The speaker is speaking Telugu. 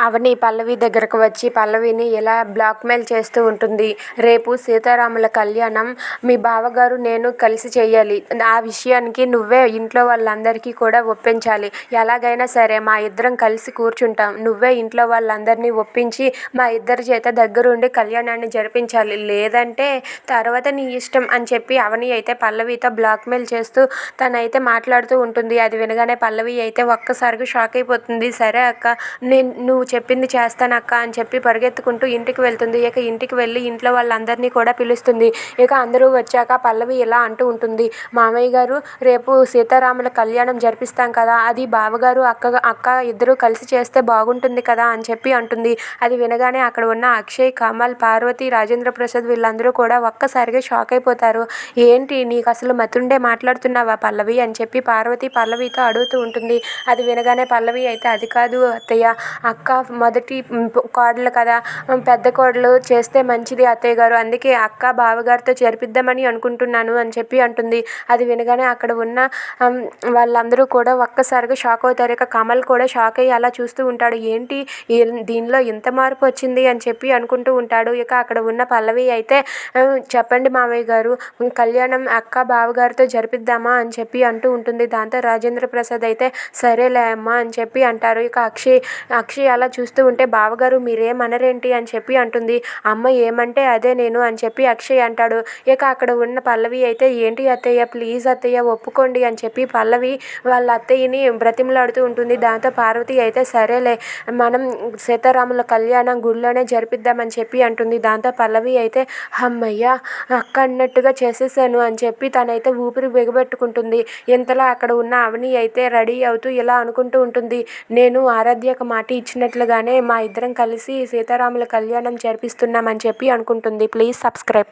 అవని పల్లవి దగ్గరకు వచ్చి పల్లవిని ఇలా బ్లాక్మెయిల్ చేస్తూ ఉంటుంది? రేపు సీతారాముల కళ్యాణం. మీ బావగారు నేను కలిసి చేయాలి ఆ విషయానికి నువ్వే ఇంట్లో వాళ్ళందరికీ కూడా ఒప్పించాలి. ఎలాగైనా సరే మా ఇద్దరం కలిసి కూర్చుంటాం. నువ్వే ఇంట్లో వాళ్ళందరినీ ఒప్పించి మా ఇద్దరి చేత దగ్గరుండి కళ్యాణాన్ని జరిపించాలి. లేదంటే తర్వాత నీ ఇష్టం అని చెప్పి అవని అయితే పల్లవితో బ్లాక్మెయిల్ చేస్తూ తనైతే మాట్లాడుతూ ఉంటుంది. అది వినగానే పల్లవి అయితే ఒక్కసారిగా షాక్ అయిపోతుంది. సరే అక్క నేను నువ్వు చెప్పింది చేస్తాను అక్క అని చెప్పి పరిగెత్తుకుంటూ ఇంటికి వెళ్తుంది. ఇక ఇంటికి వెళ్ళి ఇంట్లో వాళ్ళందరినీ కూడా పిలుస్తుంది. ఇక అందరూ వచ్చాక పల్లవి ఇలా అంటూ ఉంటుంది. మామయ్య గారు రేపు సీతారాముల కళ్యాణం జరిపిస్తాం కదా. అది బావగారు అక్క అక్క ఇద్దరు కలిసి చేస్తే బాగుంటుంది కదా అని చెప్పి అంటుంది. అది వినగానే అక్కడ ఉన్న అక్షయ్ కమల్ పార్వతి రాజేంద్ర ప్రసాద్ వీళ్ళందరూ కూడా ఒక్కసారిగా షాక్ అయిపోతారు. ఏంటి నీకు అసలు మతుండే మాట్లాడుతున్నావా పల్లవి? అని చెప్పి పార్వతి పల్లవితో అడుగుతూ ఉంటుంది. అది వినగానే పల్లవి అయితే అది కాదు అత్తయ్య. అక్క మొదటి కోడలు కదా పెద్ద కోడలు చేస్తే మంచిది అత్తయ్య గారు. అందుకే అక్క బావగారితో జరిపిద్దామని అనుకుంటున్నాను అని చెప్పి అంటుంది. అది వినగానే అక్కడ ఉన్న వాళ్ళందరూ కూడా ఒక్కసారిగా షాక్ అవుతారు. ఇక కమల్ కూడా షాక్ అయ్యి అలా చూస్తూ ఉంటాడు. ఏంటి దీనిలో ఇంత మార్పు వచ్చింది అని చెప్పి అనుకుంటూ ఉంటాడు. ఇక అక్కడ ఉన్న పల్లవి అయితే చెప్పండి మావయ్య గారు కళ్యాణం అక్క బావగారితో జరిపిద్దామా అని చెప్పి అంటూ ఉంటుంది. దాంతో రాజేంద్ర ప్రసాద్ అయితే సరేలే అమ్మా అని చెప్పి అంటారు. ఇక అక్షయ్ అక్షయ్ అలా చూస్తూ ఉంటే బావగారు మీరేమనరేంటి? అని చెప్పి అంటుంది. అమ్మ ఏమంటే అదే నేను అని చెప్పి అక్షయ్ అంటాడు. ఇక అక్కడ ఉన్న పల్లవి అయితే ఏంటి అత్తయ్య ప్లీజ్ అత్తయ్య ఒప్పుకోండి అని చెప్పి పల్లవి వాళ్ళ అత్తయ్యని బ్రతిమలాడుతూ ఉంటుంది. దాంతో పార్వతి అయితే సరేలే మనం సీతారాముల కళ్యాణం గుడిలోనే జరిపిద్దామని చెప్పి అంటుంది. దాంతో పల్లవి అయితే అమ్మయ్య అక్క అన్నట్టుగా చేసేసాను అని చెప్పి తనైతే ఊపిరి బిగబెట్టుకుంటుంది. ఇంతలో అక్కడ ఉన్న అవని అయితే రెడీ అవుతూ ఇలా అనుకుంటూ ఉంటుంది. నేను ఆరాధ్యకు మాట ఇచ్చినట్లు ఇచ్చినట్లుగానే మా ఇద్దరం కలిసి సీతారాముల కళ్యాణం జరిపిస్తున్నామని చెప్పి అనుకుంటుంది. Please subscribe.